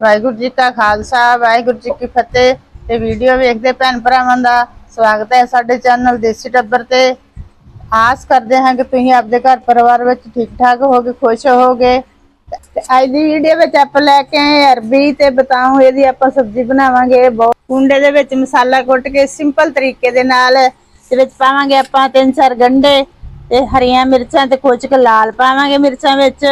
ਵਾਹਿਗੁਰੂ ਜੀ ਕਾ ਖਾਲਸਾ, ਵਾਹਿਗੁਰੂ ਜੀ ਕੀ ਫਤਿਹ ਤੇ ਵੀਡੀਓ ਵੇਖਦੇ ਭੈਣ ਭਰਾਵਾਂ ਦਾ ਸਵਾਗਤ ਹੈ ਸਾਡੇ ਚੈਨਲ ਦੇਸੀ ਟੱਬਰ ਤੇ। ਆਸ ਕਰਦੇ ਹਾਂ ਕਿ ਤੁਸੀਂ ਆਪਣੇ ਘਰ ਪਰਿਵਾਰ ਵਿੱਚ ਠੀਕ ਠਾਕ ਹੋਗੇ ਖੁਸ਼ ਹੋਗੇ ਅੱਜ ਦੀ ਵੀਡੀਓ ਵਿੱਚ ਆਪਾਂ ਲੈ ਕੇ ਆਏ ਅਰਬੀ ਤੇ ਬਤਾਉ ਇਹਦੀ ਆਪਾਂ ਸਬਜ਼ੀ ਬਣਾਵਾਂਗੇ। ਬਹੁਤ ਕੁੰਡੇ ਦੇ ਵਿੱਚ ਮਸਾਲਾ ਕੁੱਟ ਕੇ ਸਿੰਪਲ ਤਰੀਕੇ ਦੇ ਨਾਲ ਤੇ ਵਿੱਚ ਪਾਵਾਂਗੇ ਆਪਾਂ ਤਿੰਨ ਚਾਰ ਗੰਢੇ ਤੇ ਹਰੀਆਂ ਮਿਰਚਾਂ ਤੇ ਕੁਝ ਕੁ ਲਾਲ ਪਾਵਾਂਗੇ ਮਿਰਚਾਂ ਵਿੱਚ।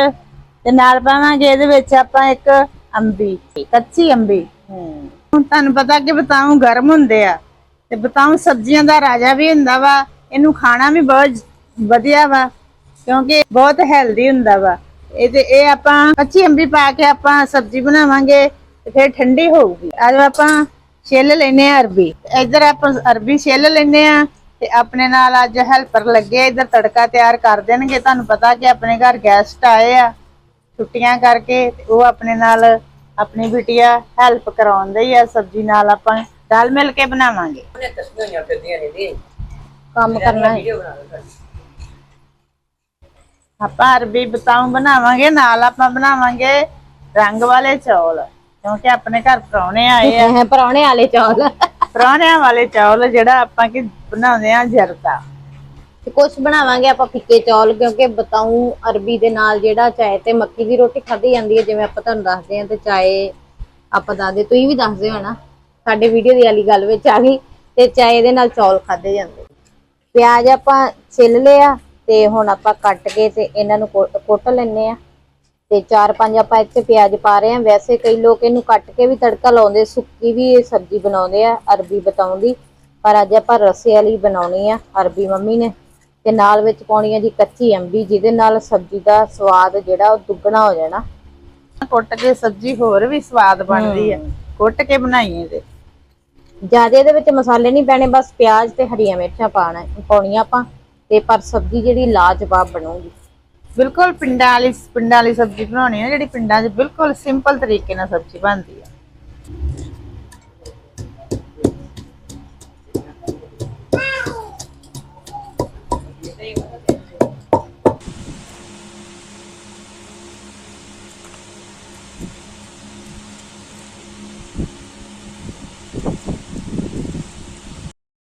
ਤੇ ਨਾਲ ਪਾਵਾਂਗੇ ਇਹਦੇ ਵਿੱਚ ਆਪਾਂ ਇੱਕ ਅੰਬੀ ਕੱਚੀ ਅੰਬੀ ਹੁਣ ਤੁਹਾਨੂੰ ਪਤਾ ਕਿ ਬਤਾਉ ਗਰਮ ਹੁੰਦੇ ਆ, ਤੇ ਬਤਾਉ ਸਬਜ਼ੀਆਂ ਦਾ ਰਾਜਾ ਵੀ ਹੁੰਦਾ ਵਾ, ਇਹਨੂੰ ਖਾਣਾ ਵੀ ਬਹੁਤ ਵਧੀਆ ਵਾ, ਕਿਉਂਕਿ ਬਹੁਤ ਹੈਲਦੀ ਹੁੰਦਾ ਵਾ। ਇਹ ਤੇ ਇਹ ਆਪਾਂ ਕੱਚੀ ਅੰਬੀ ਪਾ ਕੇ ਆਪਾਂ ਸਬਜ਼ੀ ਬਣਾਵਾਂਗੇ, ਤੇ ਫਿਰ ਠੰਡੀ ਹੋਊਗੀ। ਅੱਜ ਆਪਾਂ ਛਿੱਲ ਲੈਨੇ ਆ ਅਰਬੀ। ਇੱਧਰ ਆਪਾਂ ਅਰਬੀ ਛਿੱਲ ਲੈਨੇ ਆ ਤੇ ਆਪਣੇ ਨਾਲ ਅੱਜ ਹੈਲਪਰ ਲੱਗੇ ਇਧਰ ਤੜਕਾ ਤਿਆਰ ਕਰ ਦੇਣਗੇ। ਤੁਹਾਨੂੰ ਪਤਾ ਕਿ ਆਪਣੇ ਘਰ ਗੈਸਟ ਆਏ ਆ। ਛੁੱਟੀਆਂ ਕਰਕੇ ਤੇ ਉਹ ਆਪਣੇ ਨਾਲ ਆਪਣੀ ਬਿਟਿਆ ਹੈਲਪ ਕਰਾਉਂਦੇ ਆ ਸਬਜ਼ੀ ਨਾਲ ਆਪਾਂ ਰਲ ਮਿਲ ਕੇ ਬਣਾਵਾਂਗੇ। ਉਹਨੇ ਤਸਵੀਰਾਂ ਫਿਰਦੀਆਂ ਨੇ ਦੀ ਕੰਮ ਕਰਨਾ ਹੈ। ਵੀਡੀਓ ਬਣਾ ਲਓ ਆਪਾਂ ਅਰਬੀ ਬਤਾਉ ਬਣਾਵਾਂਗੇ ਨਾਲ ਆਪਾਂ ਬਣਾਵਾਂਗੇ ਰੰਗ ਵਾਲੇ ਚੌਲ ਕਿਉਂਕਿ ਆਪਣੇ ਘਰ ਪ੍ਰਾਹੁਣੇ ਆਏ ਆ। ਪਰੌਣੇ ਵਾਲੇ ਚੌਲ। ਪ੍ਰਾਹੁਣਿਆਂ ਵਾਲੇ ਚੌਲ ਜਿਹੜਾ ਆਪਾਂ ਕੀ ਬਣਾਉਂਦੇ ਆ ਜਰਦਾ। ਤੇ ਕੁਝ ਬਣਾਵਾਂਗੇ ਆਪਾਂ ਫਿੱਕੇ ਚੌਲ, ਕਿਉਂਕਿ ਬਤਾਉ ਅਰਬੀ ਦੇ ਨਾਲ ਜਿਹੜਾ ਚਾਹੇ ਤੇ ਮੱਕੀ ਦੀ ਰੋਟੀ ਖਾਧੀ ਜਾਂਦੀ ਹੈ, ਜਿਵੇਂ ਆਪਾਂ ਤੁਹਾਨੂੰ ਦੱਸਦੇ ਹਾਂ ਤੇ ਚਾਹੇ ਆਪਾਂ ਦੱਸਦੇ ਤੁਸੀਂ ਵੀ ਦੱਸਦੇ ਹੋ ਨਾ। ਸਾਡੇ ਵੀਡੀਓ ਦੀ ਵਾਲੀ ਗੱਲ ਵਿੱਚ ਆ ਗਈ ਤੇ ਚਾਹੇ ਇਹਦੇ ਨਾਲ ਚੌਲ ਖਾਧੇ ਜਾਂਦੇ। ਪਿਆਜ਼ ਆਪਾਂ ਛਿੱਲ ਲਿਆ ਤੇ ਹੁਣ ਆਪਾਂ ਕੱਟ ਕੇ ਤੇ ਇਹਨਾਂ ਨੂੰ ਕੁੱਟ ਲੈਣੇ ਆ ਤੇ ਚਾਰ ਪੰਜ ਆਪਾਂ ਇੱਥੇ ਪਿਆਜ਼ ਪਾ ਰਹੇ ਆ ਵੈਸੇ ਕਈ ਲੋਕ ਇਹਨੂੰ ਕੱਟ ਕੇ ਵੀ ਤੜਕਾ ਲਾਉਂਦੇ, ਸੁੱਕੀ ਵੀ ਇਹ ਸਬਜ਼ੀ ਬਣਾਉਂਦੇ ਆ ਅਰਬੀ ਬਤਾਉਂ ਦੀ। ਪਰ ਅੱਜ ਆਪਾਂ ਰਸੇ ਵਾਲੀ ਬਣਾਉਣੀ ਆ, ਅਰਬੀ ਮੰਮੀ ਨੇ। ਤੇ ਨਾਲ ਵਿੱਚ ਪਾਉਣੀ ਆ ਜੀ ਕੱਚੀ ਅੰਬੀ ਜਿਹਦੇ ਨਾਲ ਸਬਜ਼ੀ ਦਾ ਸਵਾਦ ਜਿਹੜਾ ਉਹ ਦੁੱਗਣਾ ਹੋ ਜਾਣਾ। ਕੁੱਟ ਕੇ ਸਬਜ਼ੀ ਹੋਰ ਵੀ ਸਵਾਦ ਬਣਦੀ ਆ ਕੁੱਟ ਕੇ ਬਣਾਈਏ ਤੇ ਜ਼ਿਆਦਾ ਇਹਦੇ ਵਿੱਚ ਮਸਾਲੇ ਨਹੀਂ ਪੈਣੇ ਬਸ ਪਿਆਜ਼ ਤੇ ਹਰੀਆਂ ਮਿਰਚਾਂ ਪਾਣਾ ਪਾਉਣੀਆਂ ਆਪਾਂ ਤੇ ਪਰ ਸਬਜ਼ੀ ਜਿਹੜੀ ਲਾਜਵਾਬ ਬਣੂਗੀ। ਬਿਲਕੁਲ ਪਿੰਡਾਂ ਵਾਲੀ ਪਿੰਡਾਂ ਵਾਲੀ ਸਬਜ਼ੀ ਬਣਾਉਣੀ ਆ ਜਿਹੜੀ ਪਿੰਡਾਂ 'ਚ ਬਿਲਕੁਲ ਸਿੰਪਲ ਤਰੀਕੇ ਨਾਲ ਸਬਜ਼ੀ ਬਣਦੀ ਆ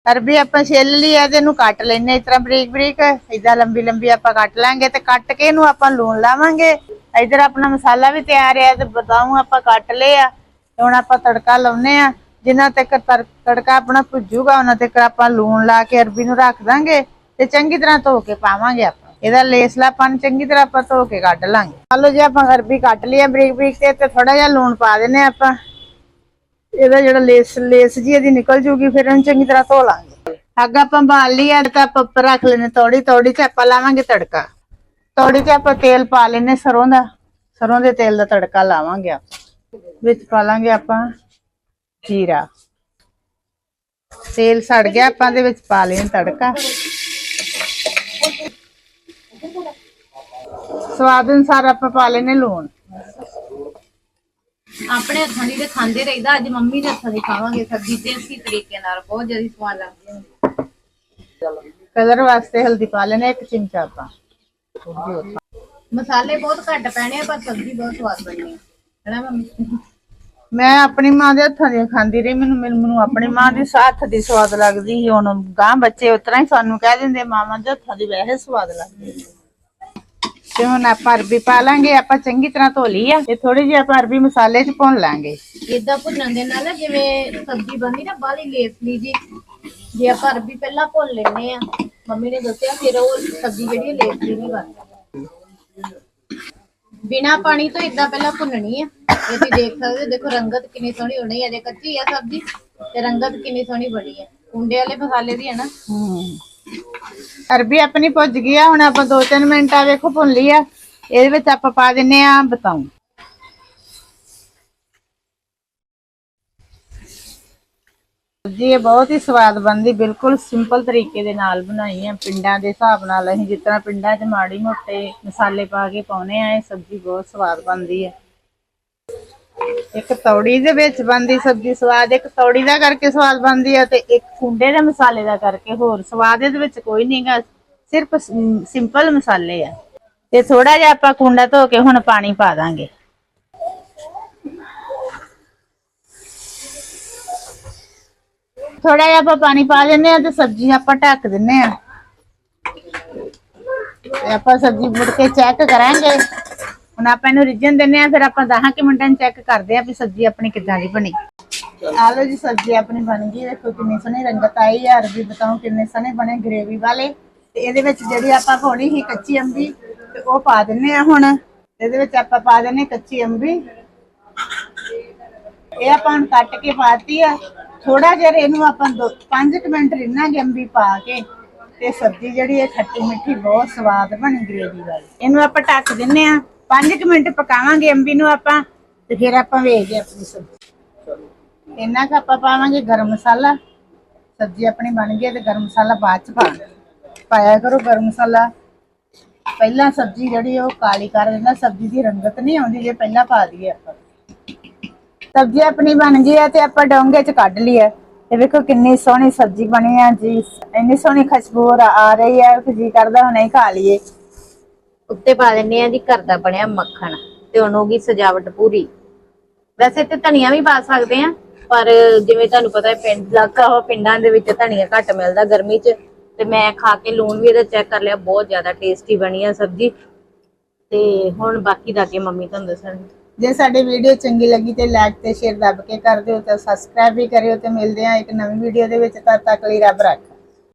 ਅਰਬੀ ਆਪਾਂ ਛਿੱਲ ਲਈ ਆ ਤੇ ਇਹਨੂੰ ਕੱਟ ਲੈਨੇ ਇਸ ਤਰ੍ਹਾਂ ਬਰੀਕ ਬਰੀਕ। ਇਦਾਂ ਲੰਬੀ ਲੰਬੀ ਆਪਾਂ ਕੱਟ ਲਾਂਗੇ ਤੇ ਕੱਟ ਕੇ ਇਹਨੂੰ ਆਪਾਂ ਲੂਣ ਲਾਵਾਂਗੇ। ਇਧਰ ਆਪਣਾ ਮਸਾਲਾ ਵੀ ਤਿਆਰ ਆ ਤੇ ਬਤਾਉ ਆਪਾਂ ਕੱਟ ਲਏ ਆ ਹੁਣ ਆਪਾਂ ਤੜਕਾ ਲਾਉਨੇ ਆ ਜਿੰਨਾ ਤੱਕ ਤਰ- ਤੜਕਾ ਆਪਣਾ ਭੁੱਜੂਗਾ, ਉਹਨਾਂ ਤੱਕ ਆਪਾਂ ਲੂਣ ਲਾ ਕੇ ਅਰਬੀ ਨੂੰ ਰੱਖ ਦਾਂਗੇ। ਤੇ ਚੰਗੀ ਤਰ੍ਹਾਂ ਧੋ ਕੇ ਪਾਵਾਂਗੇ ਆਪਾਂ। ਇਹਦਾ ਲੇਸਲਾਪਨ ਚੰਗੀ ਤਰ੍ਹਾਂ ਆਪਾਂ ਧੋ ਕੇ ਕੱਢ ਲਾਂਗੇ। ਚਲੋ ਜੀ, ਆਪਾਂ ਅਰਬੀ ਕੱਟ ਲਈ ਬਰੀਕ ਬਰੀਕ ਤੇ ਤੇ ਥੋੜਾ ਜਿਹਾ ਲੂਣ ਪਾ ਦਿੰਨੇ ਆਪਾਂ। ਇਹਦਾ ਜਿਹੜਾ ਲੇਸ ਲੇਸ ਜੀ ਇਹਦੀ ਨਿਕਲ ਜੂਗੀ, ਫਿਰ ਇਹਨੂੰ ਚੰਗੀ ਤਰ੍ਹਾਂ ਧੋ ਲਾਂਗੇ। ਅੱਗ ਆਪਾਂ ਬਾਲ ਲਈ ਆ, ਤਾਂ ਆਪਾਂ ਉੱਪਰ ਰੱਖ ਲੈਨੇ ਤੌੜੀ ਤੌੜੀ ਤੇ ਆਪਾਂ ਲਾਵਾਂਗੇ ਤੜਕਾ। ਤੌੜੀ ਤੇ ਆਪਾਂ ਤੇਲ ਪਾ ਲੈਨੇ ਸਰੋਂ ਦਾ। ਸਰੋਂ ਦੇ ਤੇਲ ਦਾ ਤੜਕਾ ਲਾਵਾਂਗੇ ਆਪਾਂ। ਵਿੱਚ ਪਾ ਲਾਂਗੇ ਆਪਾਂ ਜੀਰਾ। ਤੇਲ ਸੜ ਗਿਆ, ਆਪਾਂ ਦੇ ਵਿੱਚ ਪਾ ਲੈਣ ਤੜਕਾ। ਸਵਾਦ ਅਨੁਸਾਰ ਆਪਾਂ ਪਾ ਲੈਨੇ ਲੂਣ। ਆਪਣੇ ਹੱਥਾਂ ਦੀ ਤੇ ਖਾਂਦੇ ਰਹੀਦਾ ਅੱਜ ਮੰਮੀ ਦੇ ਹੱਥਾਂ ਦੀ ਖਾਵਾਂਗੇ ਸਬਜ਼ੀ ਦੇਸੀ ਤਰੀਕੇ ਨਾਲ ਬਹੁਤ ਜ਼ਿਆਦਾ ਸਵਾਦ ਲੱਗਦੀ ਹੈ। ਕਲਰ ਵਾਸਤੇ ਹਲਦੀ ਪਾ ਲੈਨੇ ਇੱਕ ਚਮਚਾ ਆਪਾਂ। ਮਸਾਲੇ ਬਹੁਤ ਘੱਟ ਪੈਣੇ ਆ ਪਰ ਸਬਜ਼ੀ ਬਹੁਤ ਸਵਾਦ ਬਣਨੀ ਹੈ। ਹੈਨਾ ਮੰਮੀ? ਮੈਂ ਆਪਣੀ ਮਾਂ ਦੇ ਹੱਥਾਂ ਦੀ ਖਾਂਦੀ ਰਹੀ ਮੈਨੂੰ ਮੈਨੂੰ ਆਪਣੀ ਮਾਂ ਦੀ ਹੱਥ ਦੀ ਸਵਾਦ ਲੱਗਦੀ ਸੀ ਹੁਣ ਗਾਂ ਬੱਚੇ ਉਤਰਾ ਹੀ ਸਾਨੂੰ ਕਹਿ ਦਿੰਦੇ ਮਾਵਾਂ ਦੇ ਹੱਥਾਂ ਦੀ ਵੈਸੇ ਸਵਾਦ ਲੱਗਦੀ ਤੇ ਹੁਣ ਆਪਾਂ ਅਰਬੀ ਪਾ ਲਾਂਗੇ ਆਪਾਂ ਚੰਗੀ ਤਰ੍ਹਾਂ ਧੋ ਲਈ ਆ ਤੇ ਥੋੜੀ ਜਿਹੀ ਆਪਾਂ ਅਰਬੀ ਮਸਾਲੇ 'ਚ ਭੁੰਨ ਲਾਂਗੇ। ਇਦਾਂ ਭੁੰਨਣ ਦੇ ਨਾਲ ਜਿਵੇਂ ਸਬਜ਼ੀ ਬਣਦੀ ਨਾ ਬਾਹਲੀ ਲੇਸਲੀ ਜੀ। ਜੇ ਆਪਾਂ ਅਰਬੀ ਪਹਿਲਾਂ ਭੁੰਨ ਲੈਨੇ ਆ ਮੰਮੀ ਨੇ ਦੱਸਿਆ ਫਿਰ ਉਹ ਸਬਜ਼ੀ ਜਿਹੜੀ ਲੇਸਲੀ ਨਹੀਂ ਬਣਦੀ ਬਿਨਾ ਪਾਣੀ ਤੋਂ ਇਦਾਂ ਪਹਿਲਾਂ ਭੁੰਨਣੀ ਆ। ਇਹ ਤੁਸੀਂ ਦੇਖ ਸਕਦੇ ਹੋ ਦੇਖੋ ਰੰਗਤ ਕਿੰਨੀ ਸੋਹਣੀ ਹੋਣੀ ਹੈ ਜੇ ਕੱਚੀ ਆ ਸਬਜ਼ੀ ਤੇ ਰੰਗਤ ਕਿੰਨੀ ਸੋਹਣੀ ਬਣੀ ਹੈ ਕੁੰਡੇ ਵਾਲੇ ਮਸਾਲੇ ਦੀ ਹੈ ਨਾ। ਅਰਬੀ ਆਪਣੀ ਭੁੱਜ ਗਈ ਆ, ਹੁਣ ਆਪਾਂ 2-3 ਮਿੰਟ ਆ ਵੇਖੋ ਭੁੰਨ ਲਈ ਆ। ਇਹਦੇ ਵਿੱਚ ਆਪਾਂ ਪਾ ਦਿੰਨੇ ਆ ਬਤਾਉ। ਜੀ, ਇਹ ਬਹੁਤ ਹੀ ਸਵਾਦ ਬਣਦੀ, ਬਿਲਕੁਲ ਸਿੰਪਲ ਤਰੀਕੇ ਦੇ ਨਾਲ ਬਣਾਈ ਆ। ਪਿੰਡਾਂ ਦੇ ਹਿਸਾਬ ਨਾਲ ਅਸੀਂ ਜਿਸ ਤਰ੍ਹਾਂ ਪਿੰਡਾਂ 'ਚ ਮਾੜੀ ਮੋਟੇ ਮਸਾਲੇ ਪਾ ਕੇ ਪਾਉਨੇ ਆ, ਇਹ ਸਬਜ਼ੀ ਬਹੁਤ ਸਵਾਦ ਬਣਦੀ ਹੈ ਇੱਕ ਤੌੜੀ ਦੇ ਵਿੱਚ ਬੰਦੀ ਸਬਜ਼ੀ, ਸਵਾਦ ਇੱਕ ਤੌੜੀ ਦਾ ਕਰਕੇ ਸਵਾਦ ਬੰਦੀ ਆ ਤੇ ਇੱਕ ਕੁੰਡੇ ਦੇ ਮਸਾਲੇ ਦਾ ਕਰਕੇ ਹੋਰ ਸਵਾਦ ਇਹਦੇ ਵਿੱਚ ਕੋਈ ਨਹੀਂਗਾ ਸਿਰਫ ਸਿੰਪਲ ਮਸਾਲੇ ਆ। ਤੇ ਥੋੜਾ ਜਿਹਾ ਆਪਾਂ ਕੁੰਡਾ ਧੋ ਕੇ ਹੁਣ ਪਾਣੀ ਪਾ ਦਾਂਗੇ। ਥੋੜਾ ਜਿਹਾ ਆਪਾਂ ਪਾਣੀ ਪਾ ਦਿੰਨੇ ਆ ਤੇ ਸਬਜ਼ੀ ਆਪਾਂ ਢੱਕ ਦਿੰਨੇ ਆ ਆਪਾਂ ਸਬਜ਼ੀ ਮੁੜ ਕੇ ਚੈੱਕ ਕਰਾਂਗੇ। ਹੁਣ ਆਪਾਂ ਇਹਨੂੰ ਰਿੱਝਣ ਦਿੰਨੇ ਆ ਫਿਰ ਆਪਾਂ 10 ਕਿ ਮਿੰਟਾਂ ਚ ਚੈੱਕ ਕਰਦੇ ਆ ਵੀ ਸਬਜ਼ੀ ਆਪਣੀ ਕਿੱਦਾਂ ਦੀ ਬਣੀ। ਆ ਲਓ ਜੀ, ਸਬਜ਼ੀ ਆਪਣੀ ਬਣ ਗਈ। ਦੇਖੋ ਕਿੰਨੀ ਸੋਹਣੀ ਰੰਗਤ ਆਈ ਹੈ ਅਰਬੀ ਬਤਾਓ ਕਿੰਨੇ ਸੋਹਣੇ ਬਣੇ ਗ੍ਰੇਵੀ ਵਾਲੇ। ਤੇ ਇਹਦੇ ਵਿੱਚ ਜਿਹੜੀ ਆਪਾਂ ਪਾਉਣੀ ਸੀ ਕੱਚੀ ਅੰਬੀ, ਤੇ ਉਹ ਪਾ ਦਿੰਨੇ ਆ ਹੁਣ। ਇਹਦੇ ਵਿੱਚ ਆਪਾਂ ਪਾ ਦਿੰਨੇ ਕੱਚੀ ਅੰਬੀ। ਇਹ ਆਪਾਂ ਕੱਟ ਕੇ ਪਾਤੀ ਆ। ਥੋੜਾ ਜਿਹਾ ਇਹਨੂੰ ਆਪਾਂ 5 ਮਿੰਟ ਰਿੰਨਾਂਗੇ ਅੰਬੀ ਪਾ ਕੇ। ਤੇ ਸਬਜ਼ੀ ਜਿਹੜੀ ਹੈ ਖੱਟੀ ਮਿੱਠੀ ਬਹੁਤ ਸਵਾਦ ਬਣੀ ਗ੍ਰੇਵੀ ਵਾਲੀ। ਇਹਨੂੰ ਆਪਾਂ ਢੱਕ ਦਿੰਨੇ ਆ। 5 ਮਿੰਟ ਪਕਾਵਾਂਗੇ ਅੰਬੀ ਨੂੰ ਆਪਾਂ ਤੇ ਫਿਰ ਆਪਾਂ ਵੇਖਦੇ ਆਪਣੀ ਸਬਜ਼ੀ। ਇੰਨਾ ਕੁ ਆਪਾਂ ਪਾਵਾਂਗੇ ਗਰਮ ਮਸਾਲਾ। ਸਬਜ਼ੀ ਆਪਣੀ ਬਣ ਗਈ ਤੇ ਗਰਮ ਮਸਾਲਾ ਬਾਅਦ ਚ ਪਾਣਾ ਪਾਇਆ ਕਰੋ ਗਰਮ ਮਸਾਲਾ। ਪਹਿਲਾਂ ਸਬਜ਼ੀ ਜਿਹੜੀ ਉਹ ਕਾਲੀ ਕਰ ਦਿੰਦਾ। ਸਬਜ਼ੀ ਦੀ ਰੰਗਤ ਨਹੀਂ ਆਉਂਦੀ ਜੇ ਪਹਿਲਾਂ ਪਾ ਦਈਏ ਆਪਾਂ। ਸਬਜ਼ੀ ਆਪਣੀ ਬਣ ਗਈ ਹੈ ਤੇ ਆਪਾਂ ਡੋਂਗੇ ਚ ਕੱਢ ਲਈ ਹੈ ਤੇ ਵੇਖੋ ਕਿੰਨੀ ਸੋਹਣੀ ਸਬਜ਼ੀ ਬਣੀ ਆ ਜੀ। ਇੰਨੀ ਸੋਹਣੀ ਖੁਸ਼ਬੂ ਆ ਆ ਰਹੀ ਹੈ। ਕਿ ਜੀ ਕਰਦਾ ਹੁਣੇ ਹੀ ਖਾ ਲਈਏ। ਉੱਤੇ ਪਾ ਦਿੰਨੇ ਆ ਜੀ ਘਰ ਦਾ ਬਣਿਆ ਮੱਖਣ ਤੇ ਹੁਣ ਹੋਗੀ ਸਜਾਵਟ ਪੂਰੀ। ਵੈਸੇ ਤੇ ਧਨੀਆ ਵੀ ਪਾ ਸਕਦੇ ਆ, ਪਰ ਜਿਵੇਂ ਤੁਹਾਨੂੰ ਪਤਾ ਹੈ ਪਿੰਡ ਇਲਾਕਾ ਵਾ ਪਿੰਡਾਂ ਦੇ ਵਿੱਚ ਧਨੀਆ ਘੱਟ ਮਿਲਦਾ ਗਰਮੀ 'ਚ। ਤੇ ਮੈਂ ਖਾ ਕੇ ਲੂਣ ਵੀ ਇਹਦਾ ਚੈੱਕ ਕਰ ਲਿਆ, ਬਹੁਤ ਜ਼ਿਆਦਾ ਟੇਸਟੀ ਬਣੀ ਆ ਸਬਜ਼ੀ। ਤੇ ਹੁਣ ਬਾਕੀ ਦਾ ਕੇ ਮੰਮੀ ਤੁਹਾਨੂੰ ਦੱਸਣ ਜੇ ਸਾਡੇ ਵੀਡੀਓ ਚੰਗੀ ਲੱਗੀ ਤੇ ਲਾਈਕ ਤੇ ਸ਼ੇਅਰ ਦੱਬ ਕੇ ਕਰ ਦਿਓ ਤੇ ਸਬਸਕ੍ਰਾਈਬ ਵੀ ਕਰਿਓ ਤੇ ਮਿਲਦੇ ਆ ਇੱਕ ਨਵੀਂ ਵੀਡੀਓ ਦੇ ਵਿੱਚ, ਤਦ ਤੱਕ ਲਈ ਰੱਬ ਰੱਖ।